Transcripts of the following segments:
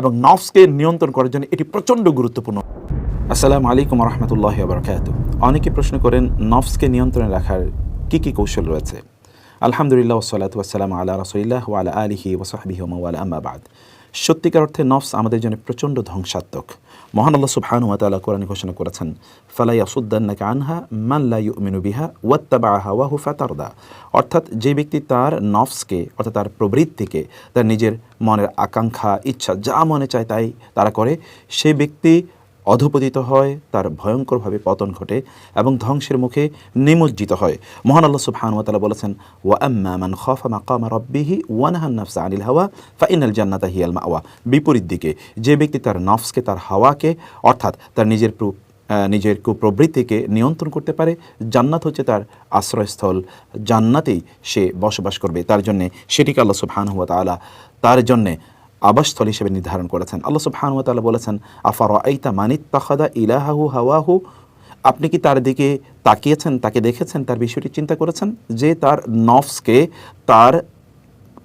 এবং নফসকে নিয়ন্ত্রণ করার জন্য এটি প্রচণ্ড গুরুত্বপূর্ণ। আসসালামু আলাইকুম রহমতুল্লাহ আবরকাত অনেকে প্রশ্ন করেন, নফসকে নিয়ন্ত্রণে রাখার কী কী কৌশল রয়েছে? আলহামদুলিল্লাহ ওসালাত ওয়াসালাম আল্লাহ রসুলিল্লাহ ওয়ালা আলিহি ওসাহাবিহি ওয়ালা আম্মাবাদ সত্যিকার অর্থে নফস আমাদের জন্য প্রচণ্ড ধ্বংসাত্মক। মহান আল্লাহ সুবহানু ওয়া তাআলা কোরআনে ঘোষণা করেছেন, ফালা ইয়াসুদ্দান্নাকা আনহা মান লা ইউমিনু বিহা ওয়াত্তাবা হাওয়াহু ফাতারদা অর্থাৎ যে ব্যক্তি তার নফসকে, অর্থাৎ তার প্রবৃত্তিকে, তার নিজের মনের আকাঙ্ক্ষা, ইচ্ছা যা মনে চায় তাই তারা করে সেই ব্যক্তি অধপতিত হয়, তার ভয়ঙ্করভাবে পতন ঘটে এবং ধ্বংসের মুখে নিমজ্জিত হয়। মহান আল্লাহ সুবহান ওয়া তাআলা বলেছেন, ওয়া আম্মা মান খাফা মাকামা রাব্বিহি ওয়া নাহান নাফসা আনিল হাওয়া ফা ইনাল জান্নাতা হিয়াল মাওয়া। বিপরীত দিকে, যে ব্যক্তি তার নফসকে, তার হাওয়াকে, অর্থাৎ তার নিজের নিজের কুপ্রবৃত্তিকে নিয়ন্ত্রণ করতে পারে, জান্নাত হচ্ছে তার আশ্রয়স্থল। জান্নাতেই সে বসবাস করবে। তার জন্যে সেটিকে আল্লাহ সুবহানাহু ওয়া তাআলা, তার জন্যে আবাসস্থল হিসেবে নির্ধারণ করেছেন। আল্লাহ তাআলা বলেছেন আফার আইতা মানিত তাখাদা ইলাহাহু হাওয়াহু? আপনি কি তার দিকে তাকিয়েছেন, তাকে দেখেছেন, তার বিষয়টি চিন্তা করেছেন? যে তার নফসকে তার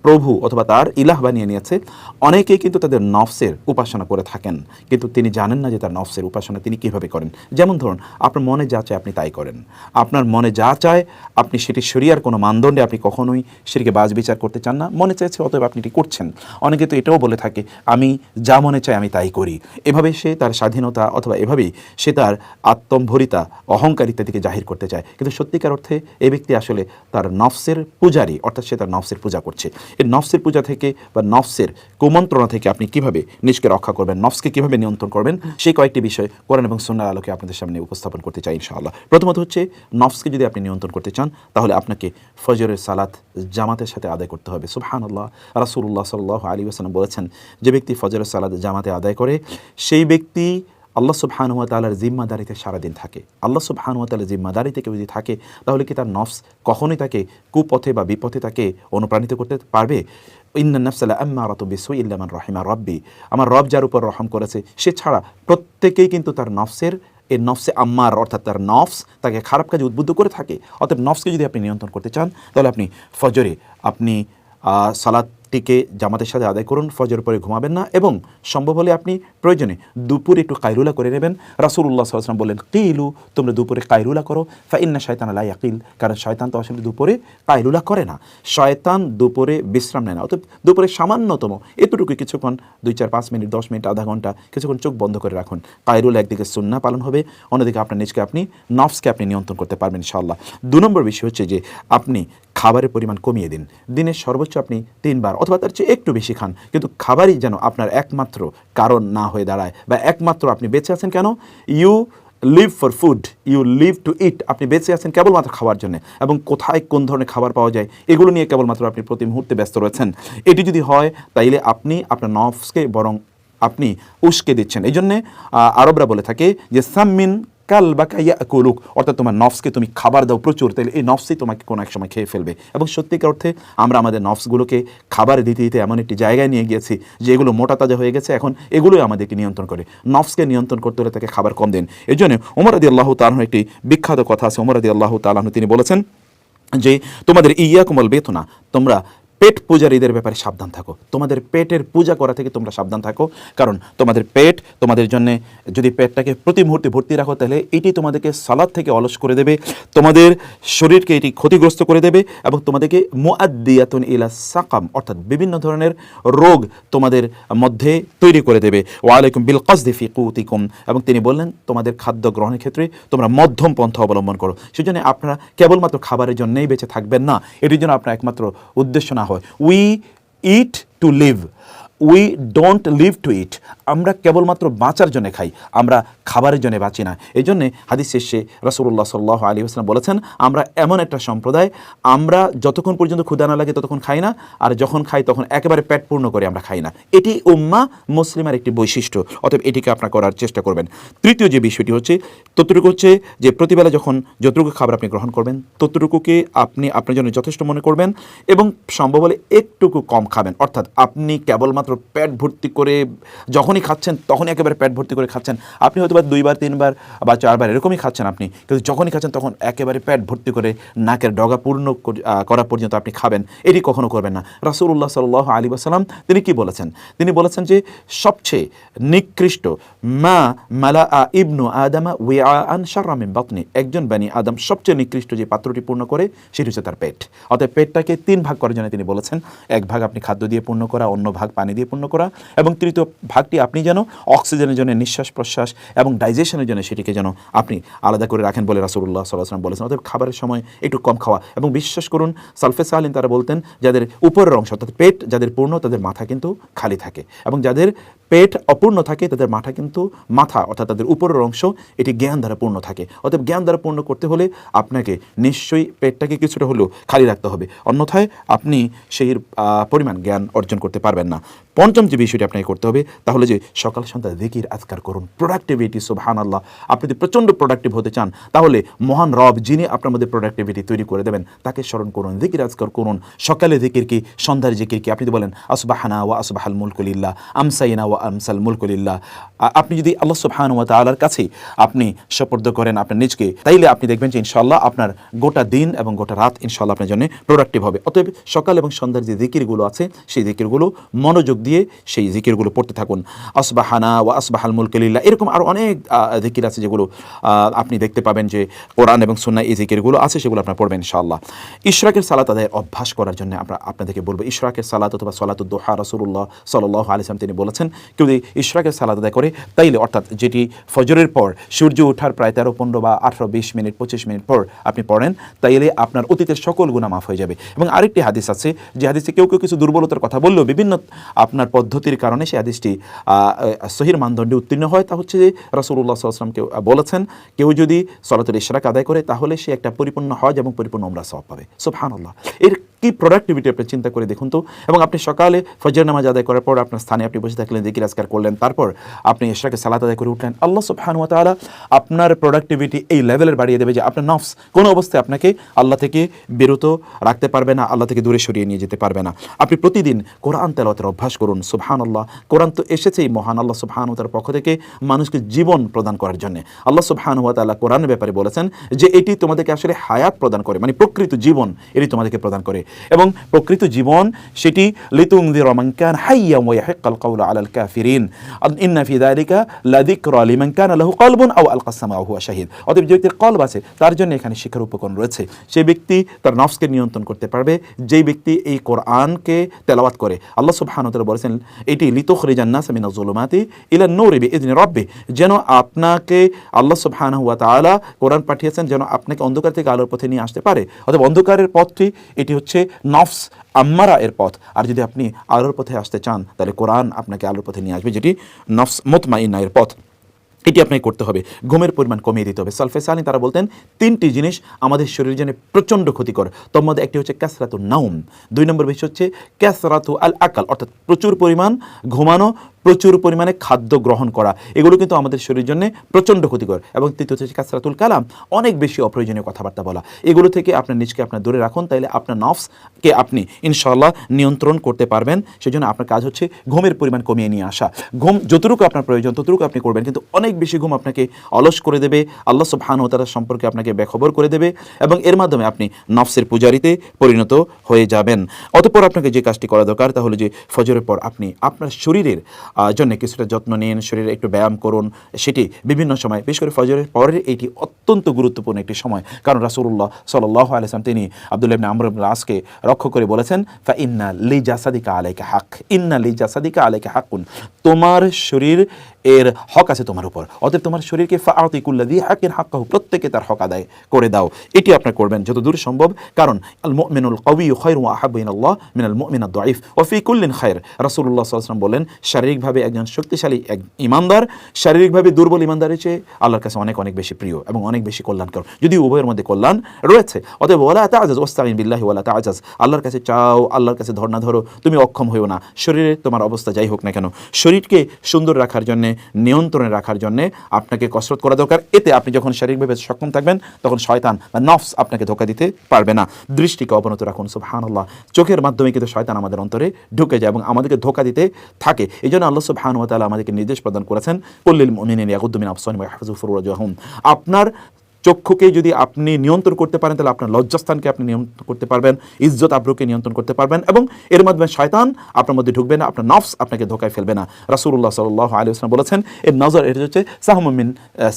প্রভু অথবা তার ইলাহ বানিয়ে নিয়েছে। অনেকেই কিন্তু তাদের নফসের উপাসনা করে থাকেন। কিন্তু তিনি জানেন না যে তার নফসের উপাসনা তিনি কীভাবে করেন। যেমন ধরুন, আপনার মনে যা চায় আপনি তাই করেন। আপনার মনে যা চায়, আপনি সেটি শরিয়ার কোনো মানদণ্ডে আপনি কখনোই সেটিকে বাজ বিচার করতে চান না। মনে চাইছে অতএব আপনি এটি করছেন। অনেকে তো এটাও বলে থাকে, আমি যা মনে চাই আমি তাই করি। এভাবে সে তার স্বাধীনতা অথবা এভাবেই সে তার আত্মম্ভরিতা, অহংকার ইত্যাদিকে জাহির করতে চায়। কিন্তু সত্যিকার অর্থে এই ব্যক্তি আসলে তার নফসের পূজারী, অর্থাৎ সে তার নফসের পূজা করছে। এই নফসের পূজা থেকে বা নফসের কুমন্ত্রণা থেকে আপনি কীভাবে নিজকে রক্ষা করবেন, নফসকে কীভাবে নিয়ন্ত্রণ করবেন, সেই কয়েকটি বিষয় কোরআন এবং সন্ন্যার আলোকে আপনাদের সামনে উপস্থাপন করতে চাই ইনশাআল্লাহ। প্রথমত হচ্ছে, নফসকে যদি আপনি নিয়ন্ত্রণ করতে চান, তাহলে আপনাকে ফজরের সালাত জামাতের সাথে আদায় করতে হবে। সুবহানাল্লাহ। রাসূলুল্লাহ সাল্লাল্লাহু আলী ওয়াসাল্লাম বলেছেন, যে ব্যক্তি ফজরের সালাদ জামাতে আদায় করে, সেই ব্যক্তি আল্লাহ সুবহানু ওয়া তাআলার জিম্মাদারিতে সারাদিন থাকে। আল্লাহ সুবহানু ওয়া তাআলার জিম্মাদারিতে কেউ যদি থাকে তাহলে কি তার নফস কখনোই তাকে কুপথে বা বিপথে তাকে অনুপ্রাণিত করতে পারবে? ইন্না নফসালা আম্মা রত বিসুই ইল্লামান রহিমা রব্বি। আমার রব যার উপর রহম করেছে সে ছাড়া প্রত্যেকেই কিন্তু তার নফসের এই নফসে আম্মার অর্থাৎ তার নফস তাকে খারাপ কাজে উদ্বুদ্ধ করে থাকে। অর্থাৎ নফসকে যদি আপনি নিয়ন্ত্রণ করতে চান তাহলে আপনি ফজরে আপনি আহ, সালাদটিকে জামাতের সাথে আদায় করুন ফজর পরে ঘুমাবেন না এবং সম্ভব হলে আপনি প্রয়োজনে দুপুরে একটু কাইরুলা করে নেবেন। রাসুল্লাহ সাল্লাম বললেন, কিলু, তোমরা দুপুরে কাইরুলা করো ফা ইন্না শয়তান আলাই আকিল কারণ শয়তান তো আসলে দুপুরে কাইরুলা করে না। শয়তান দুপুরে বিশ্রাম নেয় না অর্থাৎ দুপুরে সামান্যতম এতটুকু কিছুক্ষণ, দুই চার পাঁচ মিনিট, দশ মিনিট, আধা ঘণ্টা কিছুক্ষণ চোখ বন্ধ করে রাখুন। কাইরুল একদিকে সুন্না পালন হবে, অন্যদিকে আপনার নিজকে আপনি নফসকে আপনি নিয়ন্ত্রণ করতে পারবেন ইনশাআল্লাহ। দু নম্বর বিষয় হচ্ছে যে, আপনি খাবারের পরিমাণ কমিয়ে দিন। দিনের সর্বোচ্চ আপনি তিনবার অথবা তার চেয়ে একটু বেশি খান। কিন্তু খাবারই যেন আপনার একমাত্র কারণ না হয়ে দাঁড়ায় বা একমাত্র আপনি বেঁচে আছেন কেন? You live for food you live to eat আপনি বেঁচে আছেন কেবলমাত্র খাওয়ার জন্য। এবং কোথায় কোন ধরনের খাবার পাওয়া যায়, এগুলো নিয়ে কেবলমাত্র আপনি প্রতি মুহূর্তে ব্যস্ত রয়েছেন। এটি যদি হয়, তাইলে আপনি আপনার নফসকে বরং আপনি উস্কে দিচ্ছেন। এই জন্যে আরবরা বলে থাকে যে সাম্মিন কাল বা কাইয়া কুলুক অর্থাৎ তোমার নফসকে তুমি খাবার দাও প্রচুর তাহলে এই নফসই তোমাকে কোনো এক সময় খেয়ে ফেলবে। এবং সত্যিকার অর্থে আমরা আমাদের নফসগুলোকে খাবার দিতে দিতে এমন একটি জায়গায় নিয়ে গিয়েছি, যে এগুলো মোটা তাজা হয়ে গেছে, এখন এগুলোই আমাদেরকে নিয়ন্ত্রণ করে। নফসকে নিয়ন্ত্রণ করতে হলে তাকে খাবার কম দেন। এই জন্য ওমর আদি আল্লাহ তালাহ একটি বিখ্যাত কথা আছে। ওমর আদি আল্লাহ তালাহ তিনি বলেছেন যে, তোমাদের ইয়া কোমল বেতনা, তোমরা পেট পূজারীদের ব্যাপারে সাবধান থাকো। তোমাদের পেটের পূজা করা থেকে তোমরা সাবধান থাকো। কারণ তোমাদের পেট তোমাদের জন্য যদি পেটটাকে প্রতি মুহূর্তে ভর্তি রাখো, তাহলে এটি তোমাদেরকে সালাদ থেকে অলস করে দেবে। তোমাদের শরীরকে এটি ক্ষতিগ্রস্ত করে দেবে এবং তোমাদেরকে মুআদ্দিয়াতুন ইলা সাকাম, অর্থাৎ বিভিন্ন ধরনের রোগ তোমাদের মধ্যে তৈরি করে দেবে। ওয়ালাইকুম বিল কসদি ফি কুতিকুম। এবং তিনি বললেন, তোমাদের খাদ্য গ্রহণের ক্ষেত্রে তোমরা মধ্যম পন্থা অবলম্বন করো। সেজন্য আপনারা কেবলমাত্র খাবারের জন্যই বেঁচে থাকবেন না। এটির জন্য আপনার একমাত্র উদ্দেশ্য না হয় we eat to live we don't live to eat আমরা কেবলমাত্র বাঁচার জন্য খাই, আমরা খাবারের জন্য বাঁচি না। এই জন্যে হাদিস শেষে রাসুল্লাহ সাল্লাহ আলী হাসলাম বলেছেন, আমরা এমন একটা সম্প্রদায়, আমরা যতক্ষণ পর্যন্ত ক্ষুদা না লাগে ততক্ষণ খাই না, আর যখন খাই তখন একেবারে পেট পূর্ণ করে আমরা খাই না। এটি উম্মা মুসলিমের একটি বৈশিষ্ট্য, অতএব এটিকে আপনার করার চেষ্টা করবেন। তৃতীয় যে বিষয়টি হচ্ছে, ততটুকু হচ্ছে যে প্রতিবেলা যখন যতটুকু খাবার আপনি গ্রহণ করবেন, ততটুকুকে আপনি আপনার জন্য যথেষ্ট মনে করবেন এবং সম্ভব হলে একটুকু কম খাবেন। অর্থাৎ আপনি কেবলমাত্র পেট ভর্তি করে যখনই খাচ্ছেন, তখনই একেবারে পেট ভর্তি করে খাচ্ছেন। আপনি হয়তো বা দুইবার, তিনবার বা চারবার এরকমই খাচ্ছেন আপনি, কিন্তু যখনই খাচ্ছেন তখন একেবারে পেট ভর্তি করে নাকের ডগা পূর্ণ করা পর্যন্ত আপনি খাবেন। এটি কখনো করবেন না। রাসূলুল্লাহ সাল্লাহ আলী আসালাম তিনি কি বলেছেন? তিনি বলেছেন যে সবচেয়ে নিকৃষ্ট মা মালা আ ইবনু আদামা ওয়া আন শাররামিন বাতনি। একজন বানি আদম সবচেয়ে নিকৃষ্ট যে পাত্রটি পূর্ণ করে, সেটি হচ্ছে তার পেট। অতএব পেটটাকে তিন ভাগ করার জন্য তিনি বলেছেন। এক ভাগ আপনি খাদ্য দিয়ে পূর্ণ করা, অন্য ভাগ পানি দিয়ে পূর্ণ করা এবং তৃতীয় ভাগটি আপনি যেন অক্সিজেনের জন্য নিঃশ্বাস প্রশ্বাস এবং ডাইজেশনের জন্য সেটিকে যেন আপনি আলাদা করে রাখেন বলে রাসুল্লাহ সাল্লাহ সাল্লাম বলেছেন। অর্থাৎ খাবারের সময় একটু কম খাওয়া এবং বিশ্বাস করুন, সালফে সালিন তারা বলতেন, যাদের উপরের অংশ অর্থাৎ পেট, যাদের পূর্ণ, তাদের মাথা কিন্তু খালি থাকে এবং যাদের পেট অপূর্ণ থাকে, তাদের মাথা কিন্তু মাথা, অর্থাৎ তাদের উপরের অংশ, এটি জ্ঞান দ্বারা পূর্ণ থাকে। অতএব জ্ঞান দ্বারা পূর্ণ করতে হলে আপনাকে নিশ্চয়ই পেটটাকে কিছুটা হলেও খালি রাখতে হবে। অন্যথায় আপনি সেই পরিমাণ জ্ঞান অর্জন করতে পারবেন না। পঞ্চম যে বিষয়টি আপনাকে করতে হবে তাহলে যে সকাল সন্ধ্যা দিকির আজকার করুন। প্রোডাক্টিভিটি সুবহান আল্লাহ আপনি যদি প্রচণ্ড প্রোডাক্টিভ হতে চান, তাহলে মহান রব যিনি আপনার মধ্যে প্রোডাক্টিভিটি তৈরি করে দেবেন, তাকে স্মরণ করুন দিকির আজকার করুন। সকালে দিকির কি, সন্ধ্যার জিকির কি? আপনি যদি বলেন, আসবাহানা ওয়া আসবাহাল মুলকুলিল্লাহ আমসাইনা ওয়া আমসাল মুলকুলিল্লাহ আপনি যদি আল্লাহ সুবহান ওয়া তাআলার কাছেই আপনি সপর্দ করেন আপনার নিজকে, তাইলে আপনি দেখবেন যে ইনশাল্লাহ আপনার গোটা দিন এবং গোটা রাত ইনশাল্লাহ আপনার জন্য প্রোডাক্টিভ হবে। অতএব সকাল এবং সন্ধ্যার যে জিকিরগুলো আছে, সেই জিকিরগুলো মনোযোগ দিয়ে সেই জিকিরগুলো পড়তে থাকুন। আসবাহানা ওয়া আসবাহাল মুলকুলিল্লাহ এরকম আরও অনেক জিকির আছে যেগুলো আপনি দেখতে পাবেন যে কোরআন এবং সুন্না এই জিকিরগুলো আছে, সেগুলো আপনার পড়বেন ইনশাআল্লাহ। ইশরাকের সালাত আদায়ের অভ্যাস করার জন্য আমরা আপনাদেরকে বলব, ইশরাকের সালাত অথবা সালাতুদ্দোহা রসুল্লাহ সাল্লাহ আলিসাম তিনি বলেছেন কেউ যদি ইশরাকের সালাত আদায় করে, তাইলে অর্থাৎ যেটি ফজরের পর, সূর্য ওঠার প্রায় তেরো, পনেরো বা আঠারো, বিশ মিনিট, পঁচিশ মিনিট পর আপনি পড়েন, তাইলে আপনার অতীতের সকল গুণা মাফ হয়ে যাবে। এবং আরেকটি হাদিস আছে, যে হাদিসে কেউ কেউ কিছু দুর্বলতার কথা বললেও বিভিন্ন আপনার পদ্ধতির কারণে সেই হাদিসটি সহির মানদণ্ডে উত্তীর্ণ হয়। তা হচ্ছে যে রসুল্লাহ সাল্লাম কেউ বলেছেন, কেউ যদি সলাতুল ইশরাক আদায় করে, তাহলে সে একটা পরিপূর্ণ হজ এবং পরিপূর্ণ ওমরা সব পাবে। সুবহানাল্লাহ। এর কি প্রোডাক্টিভিটি আপনি চিন্তা করে দেখুন তো? এবং আপনি সকালে ফজর নামাজ আদায় করার পর আপনার স্থানে আপনি বসে থাকলেন দিকির আজকার করলেন, তারপর আপনি ইশরাকে সালাত আদায় করে উঠলেন। আল্লাহ সুবহান ওয়া তাআলা আপনার প্রোডাক্টিভিটি এই লেভেলের বাড়িয়ে দেবে যে আপনার নফস কোনো অবস্থায় আপনাকে আল্লাহ থেকে বিরত রাখতে পারবে না, আল্লাহ থেকে দূরে সরিয়ে নিয়ে যেতে পারবে না। আপনি প্রতিদিন কোরআন তেলাওয়াতের অভ্যাস করুন সুবহান আল্লাহ কোরআন তো এসেছেই মহান আল্লাহ সুবহান তার পক্ষ থেকে মানুষকে জীবন প্রদান করার জন্য। আল্লাহ সুবহান ওয়া তাআলা কোরআনের ব্যাপারে বলেছেন যে এটি তোমাদেরকে আসলে হায়াত প্রদান করে মানে প্রকৃত জীবন এটি তোমাদেরকে প্রদান করে। এবং প্রকৃত জীবন সেটি লিতুনদির মান কান হাইয়াম ওয়া ইয়াহিক্কাল কাউলু আলাল কাফিরিন ইন্না ফি যালিকা লাযিকরা লিমান কানা লাহু কলবুন আও হুয়া শাহিদ। অতএব যে ব্যক্তির কলব আছে, তার জন্য এখানে শিক্ষার উপকরণ রয়েছে। সেই ব্যক্তি তার নফসকে নিয়ন্ত্রণ করতে পারবে যেই ব্যক্তি এই কোরআনকে তেলাওয়াত করে। আল্লাহ তাআলা বলেছেন, এটি লিতুখরিজান নাস মিনাজ জুলুমাতি ইলা নূরি বিইذনি রাব্বি যেন আপনাকে আল্লাহ সুবহানাহু ওয়া তাআলা কোরআন পাঠিয়েছেন, যেন আপনাকে অন্ধকার থেকে আলোর পথে নিয়ে আসতে পারে। অতএব অন্ধকারের পথটি, এটি হচ্ছে নফস আম্মারা এর পথ। আর যদি আপনি আলোর পথে আসতে চান, তাহলে কোরআন আপনাকে আলোর পথে নিয়ে আসবে, যেটি নফস মোতমাইনা এর পথ। এটি আপনাকে করতে হবে। ঘুমের পরিমাণ কমিয়ে দিতে হবে। সালফে সালিন তারা বলতেন, তিনটি জিনিস আমাদের শরীরের জন্য প্রচণ্ড ক্ষতিকর। তোর মধ্যে একটি হচ্ছে ক্যাসরাতু নাউম দুই নম্বর বিষয় হচ্ছে ক্যাসরাতু আল আকাল অর্থাৎ প্রচুর পরিমাণ ঘুমানো প্রচুর পরিমাণে খাদ্য গ্রহণ করা। এগুলো কিন্তু আমাদের শরীরের জন্য প্রচণ্ড ক্ষতিকর। এবং তৃতীয় হচ্ছে কাসরাতুল কালাম, অনেক বেশি অপ্রয়োজনীয় কথাবার্তা বলা। এগুলো থেকে আপনার নিজকে আপনার দূরে রাখুন, তাইলে আপনার নফসকে আপনি ইনশাল্লাহ নিয়ন্ত্রণ করতে পারবেন। সেজন্য আপনার কাজ হচ্ছে ঘুমের পরিমাণ কমিয়ে নিয়ে আসা। ঘুম যতটুকু আপনার প্রয়োজন, ততটুকু আপনি করবেন। কিন্তু অনেক বেশি ঘুম আপনাকে অলস করে দেবে। আল্লাহ সুবহান ও তারা সম্পর্কে আপনাকে বেখবর করে দেবে। এবং এর মাধ্যমে আপনি নফসের পূজারিতে পরিণত হয়ে যাবেন। অতপর আপনাকে যে কাজটি করা দরকার তাহলে যে ফজরের পর আপনি আপনার শরীরের জন্য কিছুটা যত্ন নিন, শরীরে একটু ব্যায়াম করুন, সেটি বিভিন্ন সময়, বিশেষ করে ফজরের পরের এটি অত্যন্ত গুরুত্বপূর্ণ একটি সময়। কারণ রাসূলুল্লাহ সাল্লাহ আলাইসলাম তিনি আব্দুল্লাহ আমর আসকে রক্ষ করে বলেছেন, ফা ইন্না লি জাসাদিকা আলাইকা হাক। ইন্না লি জাসাদিকা আলাইকা হাকুন তোমার শরীর এর হক আছে তোমার উপর। অতএব তোমার শরীরকে ফাআতিকুল্লা দিয়ে হাকের হাক্কাহু, প্রত্যেকে তার হক আদায় করে দাও। এটি আপনার করবেন যত দূর সম্ভব। কারণ আল মুমিনুল কওয়িয়্যু খায়রু ওয়া আহাব্বু ইলাল্লাহ মিনাল মুমিনাদ দাঈফ। ওয়া ফি কুল্লিন খায়র। রাসূলুল্লাহ সাল্লাল্লাহু আলাইহি বলেন শারীরিকভাবে একজন শক্তিশালী এক ইমানদার, শারীরিকভাবে দুর্বল ইমানদারের চেয়ে আল্লাহর কাছে অনেক অনেক বেশি প্রিয় এবং অনেক বেশি কল্যাণকর। যদি উভয়ের মধ্যে কল্যাণ রয়েছে, অতএব ওয়ালা তাআজাজ ওয়াস্তাইন বিল্লাহি ওয়ালা তাআজাজ। আল্লাহর কাছে চাও, আল্লাহর কাছে ধর্ণা ধরো, তুমি অক্ষম হইও না। শরীরে তোমার অবস্থা যাই হোক না কেন, শরীরকে সুন্দর রাখার জন্যে, নিয়ন্ত্রণে রাখার জন্য আপনাকে কসরত করা দরকার। এতে আপনি যখন শারীরিকভাবে সক্ষম থাকবেন, তখন শয়তান বা নফস আপনাকে ধোকা দিতে পারবে না। দৃষ্টিকে অবনত রাখুন, সুবহানাল্লাহ। চোখের মাধ্যমে কিন্তু শয়তান আমাদের অন্তরে ঢুকে যায় এবং আমাদেরকে ধোকা দিতে থাকে। এই জন্য আল্লাহ সুবহানাহু ওয়া তাআলা আমাদেরকে নির্দেশ প্রদান করেছেন কুল্লিল মুমিনিন ইয়াগুদ্দু মিন আবসারিহিম ওয়া ইয়াহফাযু ফুরুজাহুম আপনার চক্ষুকে যদি আপনি নিয়ন্ত্রণ করতে পারেন, তাহলে আপনার লজ্জাস্থানকে আপনি নিয়ন্ত্রণ করতে পারবেন, ইজ্জত আব্রুকে নিয়ন্ত্রণ করতে পারবেন এবং এর মাধ্যমে শয়তান আপনার মধ্যে ঢুকবে না, আপনার নফস আপনাকে ধোকায় ফেলবে না। রাসূলুল্লাহ সাল্লাহ আলী বলেছেন, এর নজর এটা হচ্ছে সাহমিন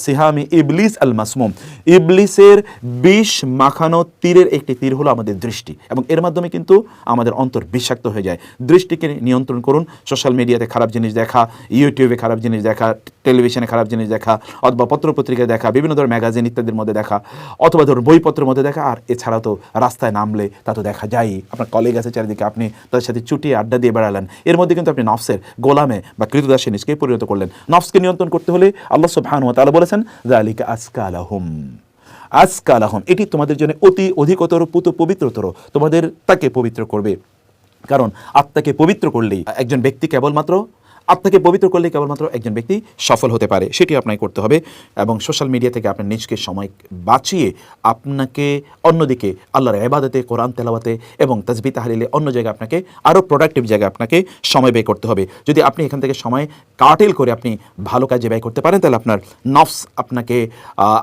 সিহামি ইবলিস আল মাসমুম ইবলিসের বিষ মাখানো তীরের একটি তীর হলো আমাদের দৃষ্টি এবং এর মাধ্যমে কিন্তু আমাদের অন্তর বিষাক্ত হয়ে যায়। দৃষ্টিকে নিয়ন্ত্রণ করুন সোশ্যাল মিডিয়াতে খারাপ জিনিস দেখা ইউটিউবে খারাপ জিনিস দেখা টেলিভিশনে খারাপ জিনিস দেখা, অথবা পত্রপত্রিকায় দেখা, বিভিন্ন ধরনের ম্যাগাজিন ইত্যাদির মধ্যে দেখা, অথবা ধরুন বইপত্রের মধ্যে দেখা, আর এছাড়া তো রাস্তায় নামলে তা তো দেখা যায়ই। আপনার কলেজ আছে চারিদিকে, আপনি তাদের সাথে চুটিয়ে আড্ডা দিয়ে বেড়ালেন। এর মধ্যে কিন্তু আপনি নফসের গোলামে বা কৃতদাসে নিজকে পরিণত করলেন। নফসকে নিয়ন্ত্রণ করতে হলে আল্লাহ সুবহানাহু ওয়া তাআলা বলেছেন জালিকা আসকালাহুম। আজকালাহম এটি তোমাদের জন্য অতি অধিকতর পুত পবিত্রতর। তোমাদের তাকে পবিত্র করবে। কারণ আত্মাকে পবিত্র করলেই একজন ব্যক্তি কেবলমাত্র আত্মাকে পবিত্র করলে কেবলমাত্র একজন ব্যক্তি সফল হতে পারে, সেটি আপনাকে করতে হবে এবং সোশ্যাল মিডিয়া থেকে আপনার নিজকে সময় বাঁচিয়ে আপনাকে অন্যদিকে আল্লাহর এবাদতে কোরআন তেলাওয়াতে এবং তাজবি তাহলিলে অন্য জায়গায় আপনাকে আরও প্রোডাক্টিভ জায়গায় আপনাকে সময় ব্যয় করতে হবে। যদি আপনি এখান থেকে সময় কাটেল করে আপনি ভালো কাজে ব্যয় করতে পারেন, তাহলে আপনার নফস আপনাকে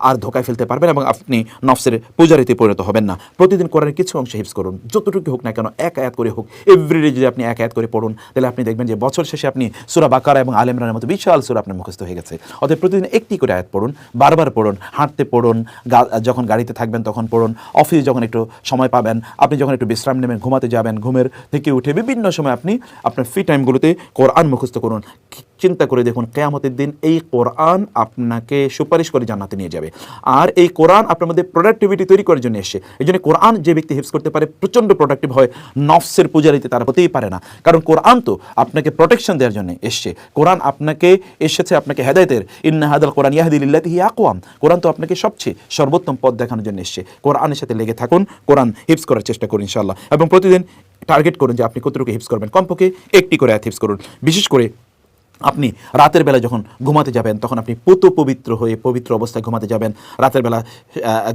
আর ধোকায় ফেলতে পারবেন এবং আপনি নফসের পূজারিতে পরিণত হবেন না। প্রতিদিন কোরআনের কিছু অংশ হিফজ করুন যতটুকু হোক না কেন, এক আয়াত করে হোক এভরিডে যদি আপনি এক আয়াত করে পড়ুন, তাহলে আপনি দেখবেন যে বছর শেষে আপনি সুরা বাকারা এবং আল ইমরানের মতো বিশাল সুরা আপনার মুখস্থ হয়ে গেছে। অতএব প্রতিদিন একটি করে আয়াত পড়ুন, বারবার পড়ুন, হাঁটতে পড়ুন যখন গাড়িতে থাকবেন তখন পড়ুন, অফিসে যখন একটু সময় পাবেন, আপনি যখন একটু বিশ্রাম নেবেন, ঘুমাতে যাবেন, ঘুমের থেকে উঠে বিভিন্ন সময় আপনি আপনার ফ্রি টাইমগুলোতে কোরআন মুখস্থ করুন। চিন্তা করে দেখুন কেয়ামতের দিন এই কোরআন আপনাকে সুপারিশ করে জান্নাতে নিয়ে যাবে। আর এই কোরআন আপনার মধ্যে প্রোডাক্টিভিটি তৈরি করার জন্য এসে এই জন্য কোরআন যে ব্যক্তি হিফজ করতে পারে, প্রচণ্ড প্রোডাক্টিভ হয়, নফসের পূজারিতে তারা হতেই পারে না। কারণ কোরআন তো আপনাকে প্রোটেকশন দেওয়ার জন্য এসছে। কোরআন আপনাকে এসেছে আপনাকে হেদায়তের। ইন্না হাদাল কোরআন ইয়াহদিল্লাহি আকওয়াম। কোরআন তো আপনাকে সবচেয়ে সর্বোত্তম পথ দেখানোর জন্য এসছে। কোরআনের সাথে লেগে থাকুন, কোরআন হিফজ করার চেষ্টা করুন ইনশাআল্লাহ। এবং প্রতিদিন টার্গেট করুন যে আপনি কতটুকু হিফজ করবেন। কমপক্ষে একটি করে হিপস করুন। বিশেষ করে আপনি রাতের বেলা যখন ঘুমাতে যাবেন, তখন আপনি পুত পবিত্র হয়ে পবিত্র অবস্থায় ঘুমাতে যাবেন। রাতের বেলা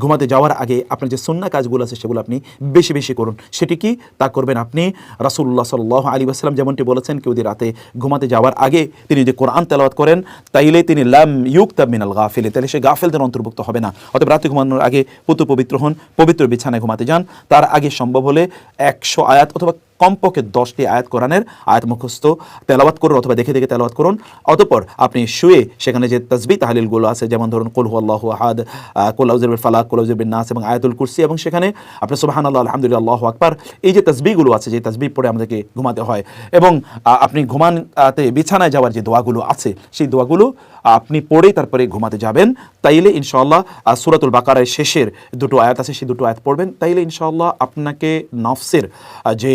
ঘুমাতে যাওয়ার আগে আপনার যে সন্না কাজগুলো আছে, সেগুলো আপনি বেশি বেশি করুন। সেটি কি? তা করবেন আপনি রাসূলুল্লাহ সাল্লাহ আলী আসসালাম যেমনটি বলেছেন, কেউ রাতে ঘুমাতে যাওয়ার আগে তিনি যদি কোরআন তেলাওয়াত করেন, তাইলে তিনি লাম ইউক্তাব মিনাল গাফিলে তাহলে সে গাফেলদের অন্তর্ভুক্ত হবে না। অতএব রাতে ঘুমানোর আগে পুত পবিত্র হন, পবিত্র বিছানায় ঘুমাতে যান। তার আগে সম্ভব হলে একশো আয়াত অথবা কমপক্ষে দশটি আয়াত কোরআনের আয়াত মুখস্থ তেলাওয়াত করুন অথবা দেখে দেখে তেলাওয়াত করুন। অতঃপর আপনি শুয়ে সেখানে যে তসবি তাহলিলগুলো আছে, যেমন ধরুন, কুল আল্লাহ আহাদ কোলাউজের ফালাক কোলাউজের নাস এবং আয়াতুল কুরসি। এবং সেখানে আপনি সুবাহান আল্লাহ আলহামদুলিল্লাহ, আল্লাহ আকবার, এই যে তসবিগুলো আছে, যে তসবি পড়ে আমাদেরকে ঘুমাতে হয়। এবং আপনি ঘুমানতে, বিছানায় যাওয়ার যে দোয়াগুলো আছে, সেই দোয়াগুলো আপনি পড়েই তারপরে ঘুমাতে যাবেন। তাইলে ইনশাআল্লাহ সুরাতুল বাকারায় শেষের দুটো আয়াত আছে, সেই দুটো আয়াত পড়বেন। তাইলে ইনশাআল্লাহ আপনাকে নফসের যে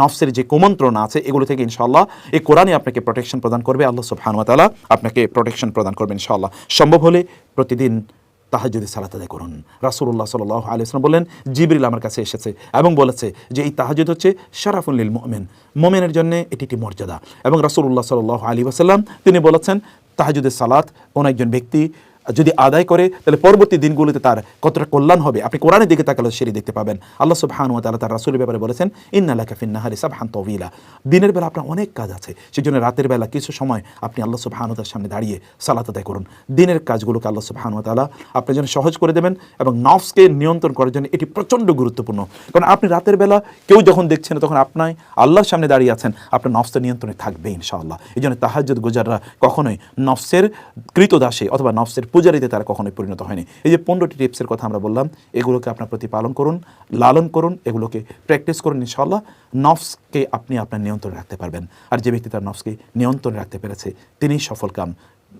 নফসের যে কুমন্ত্রণা আছে, এগুলো থেকে ইনশাআল্লাহ এই কোরআনই আপনাকে প্রোটেকশন প্রদান করবে। আল্লাহ সুবহানাহু ওয়া আপনাকে প্রোটেকশন প্রদান করবে ইনশাআল্লাহ। সম্ভব হলে প্রতিদিন তাহাজুদি সালাত আদায় করুন। রাসূলুল্লাহ সাল্লাহ আলী ইসলাম বললেন, জিবরিল আমার কাছে এসেছে। এবং বলেছে যে, এই তাহাজুদ হচ্ছে শারাফুল্লিল মোমেন। মোমেনের জন্য এটি একটি মর্যাদা। এবং রাসূলুল্লাহ সাল্লাহ আলী ওয়াসাল্লাম তিনি বলেছেন তাহাজুদের সালাত। কোনো একজন ব্যক্তি যদি আদায় করে, তাহলে পরবর্তী দিনগুলোতে তার কতটা কল্যাণ হবে? আপনি কোরআনের দিকে তাকালে সেটি দেখতে পাবেন। আল্লাহ সুবহান ওয়া তাআলা তার রাসূলের ব্যাপারে বলেছেন, ইন্না লাকা ফিন নাহারি সাবহান তাওয়িলা। দিনের বেলা আপনার অনেক কাজ আছে, সেজন্য রাতের বেলা কিছু সময় আপনি আল্লাহ সুবহান তাআলার সামনে দাঁড়িয়ে সালাত আদায় করুন। দিনের কাজগুলোকে আল্লাহ সুবহান ওয়া তাআলা আপনার জন্য সহজ করে দেবেন এবং নফসকে নিয়ন্ত্রণ করার জন্য এটি প্রচণ্ড গুরুত্বপূর্ণ। কারণ আপনি রাতের বেলা কেউ যখন দেখছেন, তখন আপনার আল্লাহর সামনে দাঁড়িয়ে আছেন, আপনার নফসের নিয়ন্ত্রণে থাকবে ইনশাআল্লাহ। এই জন্য তাহাজ্জুদ গুজাররা কখনোই নফসের কৃতদাসে অথবা নফসের পূজারিতে তারা কখনোই পরিণত হয়নি এই যে পনেরোটি টিপসের কথা আমরা বললাম এগুলোকে আপনার প্রতি পালন করুন লালন করুন এগুলোকে প্র্যাকটিস করুন ইনশাআল্লাহ নফসকে আপনি আপনার নিয়ন্ত্রণে রাখতে পারবেন আর যে ব্যক্তি তার নফসকে নিয়ন্ত্রণে রাখতে পেরেছে তিনিই সফল কাম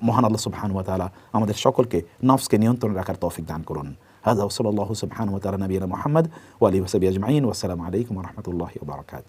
মহান আল্লাহ সুবহান ওয়া তাআলা আমাদের সকলকে নফসকে নিয়ন্ত্রণে রাখার তৌফিক দান করুন هذا وصلى الله سبحانه وتعالى نبينا محمد وآله وصحبه أجمعين والسلام عليكم ورحمة الله وبركاته